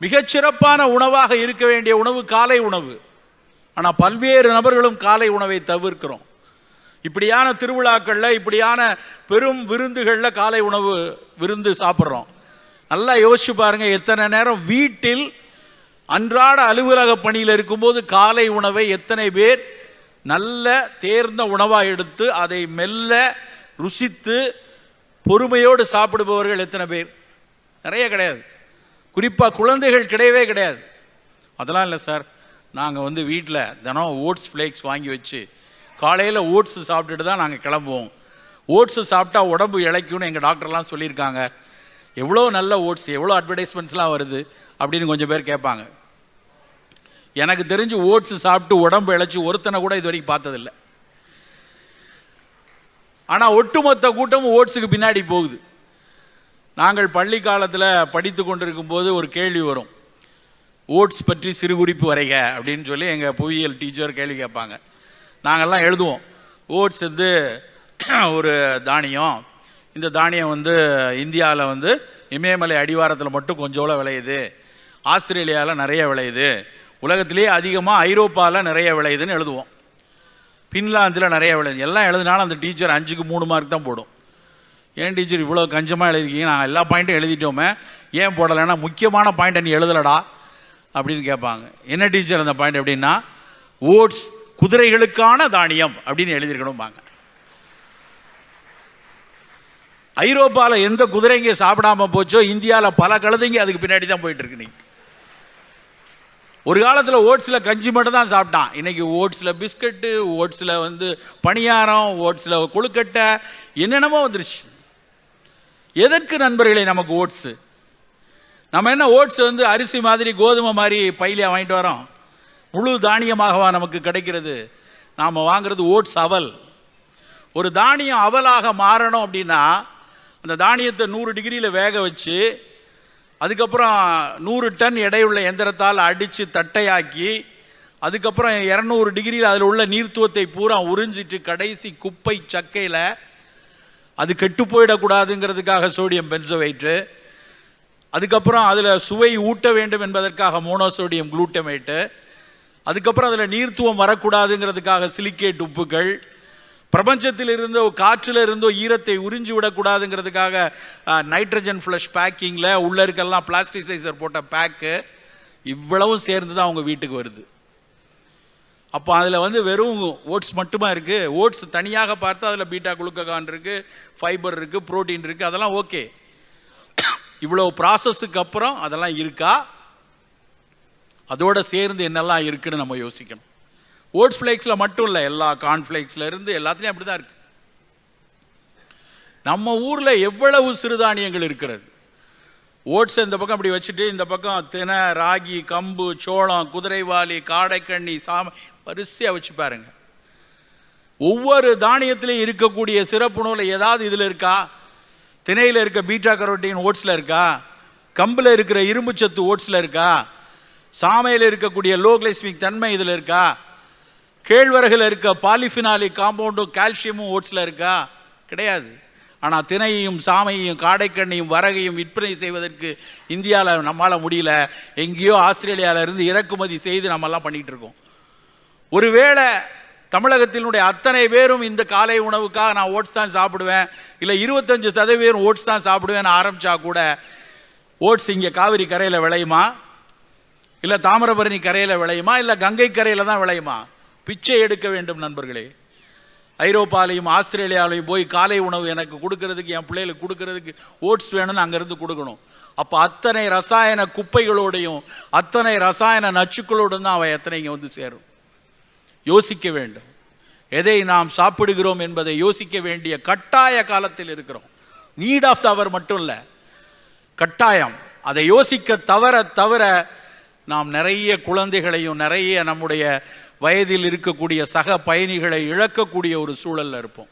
மிகச்சிறப்பான உணவாக இருக்க வேண்டிய உணவு காலை உணவு. ஆனால் பல்வேறு நபர்களும் காலை உணவை தவிர்க்கிறோம். இப்படியான திருவிழாக்களில் இப்படியான பெரும் விருந்துகளில் காலை உணவு விருந்து சாப்பிட்றோம். நல்லா யோசிச்சு பாருங்கள் எத்தனை நேரம் வீட்டில் அன்றாட அலுவலக பணியில் இருக்கும்போது காலை உணவை எத்தனை பேர் நல்ல தேர்ந்த உணவாக எடுத்து அதை மெல்ல ருசித்து பொறுமையோடு சாப்பிடுபவர்கள் எத்தனை பேர்? நிறைய கிடையாது. குறிப்பாக குழந்தைகள் கிடையவே கிடையாது. அதெல்லாம் இல்லை சார். நாங்கள் வந்து வீட்டில் தினம் ஓட்ஸ் ஃப்ளேக்ஸ் வாங்கி வச்சு காலையில் ஓட்ஸு சாப்பிட்டுட்டு தான் நாங்கள் கிளம்புவோம். ஓட்ஸு சாப்பிட்டா உடம்பு இளைக்கும்னு எங்கள் டாக்டர்லாம் சொல்லியிருக்காங்க. எவ்வளோ நல்ல ஓட்ஸ் எவ்வளோ அட்வர்டைஸ்மெண்ட்ஸ்லாம் வருது அப்படின்னு கொஞ்சம் பேர் கேட்பாங்க. எனக்கு தெரிஞ்சு ஓட்ஸு சாப்பிட்டு உடம்பு இழைச்சி ஒருத்தனை கூட இது வரைக்கும் பார்த்ததில்ல. ஆனால் ஒட்டுமொத்த கூட்டமும் ஓட்ஸுக்கு பின்னாடி போகுது. நாங்கள் பள்ளி காலத்தில் படித்து கொண்டிருக்கும் போது ஒரு கேள்வி வரும். ஓட்ஸ் பற்றி சிறு குறிப்பு வரைக அப்படின்னு சொல்லி எங்கள் புவியியல் டீச்சர் கேள்வி கேட்பாங்க. நாங்கள்லாம் எழுதுவோம். ஓட்ஸ் வந்து ஒரு தானியம். இந்த தானியம் வந்து இந்தியாவில் வந்து இமயமலை அடிவாரத்தில் மட்டும் கொஞ்சோல விளையுது. ஆஸ்திரேலியாவில் நிறைய விளையுது. உலகத்திலேயே அதிகமாக ஐரோப்பாவில் நிறைய விளையுதுன்னு எழுதுவோம். பின்லாந்தில் நிறைய விளையுது. எல்லாம் எழுதினாலும் அந்த டீச்சர் அஞ்சுக்கு மூணு மார்க் தான் போடும். ஏன் டீச்சர் இவ்வளோ கஞ்சமாக எழுதிருக்கீங்க நான் எல்லா பாயிண்ட்டும் எழுதிட்டோமே. ஏன் போடலைன்னா முக்கியமான பாயிண்ட்டை நீ எழுதலடா அப்படின்னு கேட்பாங்க. என்ன டீச்சர் அந்த பாயிண்ட் எப்படின்னா ஓட்ஸ் குதிரைகளுக்கான தானியம் அப்படின்னு எழுதியிருக்கணும்பாங்க. ஐரோப்பாவில் எந்த குதிரைங்க சாப்பிடாம போச்சோ இந்தியாவில் பல கழுதைங்க அதுக்கு பின்னாடி தான் போயிட்டு இருக்கு ஒரு காலத்தில் ஓட்ஸில் கஞ்சி மட்டும் தான் சாப்பிட்டான். இன்னைக்கு ஓட்ஸில் பிஸ்கட்டு ஓட்ஸில் வந்து பணியாரம் ஓட்ஸில் கொழுக்கட்டை என்னென்னமோ வந்துருச்சு. எதற்கு நண்பர்களே நமக்கு ஓட்ஸு? நம்ம என்ன ஓட்ஸ் வந்து அரிசி மாதிரி கோதுமை மாதிரி பையிலியா வாங்கிட்டு வரோம் முழு தானியமாகவா நமக்கு கிடைக்கிறது? நாம் வாங்குறது ஓட்ஸ் அவல். ஒரு தானியம் அவலாக மாறணும் அப்படின்னா அந்த தானியத்தை நூறு டிகிரியில் வேக வச்சு அதுக்கப்புறம் நூறு டன் எடையுள்ள எந்திரத்தால் அடித்து தட்டையாக்கி அதுக்கப்புறம் இரநூறு டிகிரியில் அதில் உள்ள நீர்த்துவத்தை பூரா உறிஞ்சிட்டு கடைசி குப்பை சக்கையில் அது கெட்டு போயிடக்கூடாதுங்கிறதுக்காக சோடியம் பென்சோவைட்டு அதுக்கப்புறம் அதில் சுவை ஊட்ட வேண்டும் என்பதற்காக மோனோசோடியம் குளூட்டமேட்டு அதுக்கப்புறம் அதில் நீர்த்துவம் வரக்கூடாதுங்கிறதுக்காக சிலிக்கேட் உப்புகள். பிரபஞ்சத்தில் இருந்தோ காற்றில் இருந்தோ ஈரத்தை உறிஞ்சி விடக்கூடாதுங்கிறதுக்காக நைட்ரஜன் ஃப்ளஷ் பேக்கிங்கில் உள்ள இருக்கெல்லாம் பிளாஸ்டிசைசர் போட்ட பேக்கு இவ்வளவும் சேர்ந்து தான் அவங்க வீட்டுக்கு வருது. அப்போ அதில் வந்து வெறும் ஓட்ஸ் மட்டுமா இருக்குது ஓட்ஸ் தனியாக பார்த்து அதில் பீட்டா குளுக்ககான் இருக்குது ஃபைபர் இருக்குது புரோட்டீன் இருக்குது அதெல்லாம் ஓகே. இவ்வளோ ப்ராசஸுக்கு அப்புறம் அதெல்லாம் இருக்கா? அதோடு சேர்ந்து என்னெல்லாம் இருக்குன்னு நம்ம யோசிக்கணும். ஓட்ஸ் ஃப்ளேக்ஸில் மட்டும் இல்லை எல்லா கார்ன்ஃப்ளேக்ஸில் இருந்து எல்லாத்துலேயும் அப்படி தான் இருக்குது நம்ம ஊரில் எவ்வளவு சிறுதானியங்கள் இருக்கிறது? ஓட்ஸ் இந்த பக்கம் அப்படி வச்சுட்டு இந்த பக்கம் தினை ராகி கம்பு சோளம் குதிரைவாலி காடைக்கண்ணி சாம வரிசையாக வச்சு பாருங்க. ஒவ்வொரு தானியத்திலையும் இருக்கக்கூடிய சிறப்புணவில் ஏதாவது இதில் இருக்கா? திணையில் இருக்க பீட்டா கரோட்டின் ஓட்ஸில் இருக்கா? கம்பில் இருக்கிற இரும்புச்சத்து ஓட்ஸில் இருக்கா? சாமையில் இருக்கக்கூடிய லோ கிளைஸ்மிக் தன்மை இதில் இருக்கா? கேழ்வரகில் இருக்க பாலிஃபினாலிக் காம்பவுண்டும் கால்சியமும் ஓட்ஸில் இருக்கா? கிடையாது. ஆனால் திணையையும் சாமையையும் காடைக்கண்ணையும் வரகையும் விற்பனை செய்வதற்கு இந்தியாவில் நம்மளால் முடியல. எங்கேயோ ஆஸ்திரேலியாவிலேருந்து இறக்குமதி செய்து நம்மெல்லாம் பண்ணிகிட்டு இருக்கோம். ஒருவேளை தமிழகத்தினுடைய அத்தனை பேரும் இந்த காலை உணவுக்காக நான் ஓட்ஸ் தான் சாப்பிடுவேன் இல்லை இருபத்தஞ்சு சதவீதம் ஓட்ஸ் தான் சாப்பிடுவேன்னு ஆரம்பித்தா கூட ஓட்ஸ் இங்கே காவிரி கரையில் விளையுமா? இல்லை தாமிரபரணி கரையில் விளையுமா? இல்லை கங்கை கரையில் தான் விளையுமா? பிச்சை எடுக்க வேண்டும் நண்பர்களே. ஐரோப்பாலையும் ஆஸ்திரேலியாவிலையும் போய் காலை உணவு எனக்கு கொடுக்கறதுக்கு என் பிள்ளைகளுக்கு கொடுக்கறதுக்கு ஓட்ஸ் வேணும்னு அங்கேருந்து கொடுக்கணும். அப்போ அத்தனை ரசாயன குப்பைகளோடையும் அத்தனை ரசாயன நச்சுக்களோடும் தான் அவன் எத்தனை இங்கே வந்து சேரும். யோசிக்க வேண்டும். எதை நாம் சாப்பிடுகிறோம் என்பதை யோசிக்க வேண்டிய கட்டாய காலத்தில் இருக்கிறோம். நீட் ஆஃப் த அவர் மட்டும் இல்லை. கட்டாயம். அதை யோசிக்க தவற தவிர நாம் நிறைய குழந்தைகளையும் நிறைய நம்முடைய வயதில் இருக்கக்கூடிய சக பயணிகளை இழக்கக்கூடிய ஒரு சூழலில் இருப்போம்.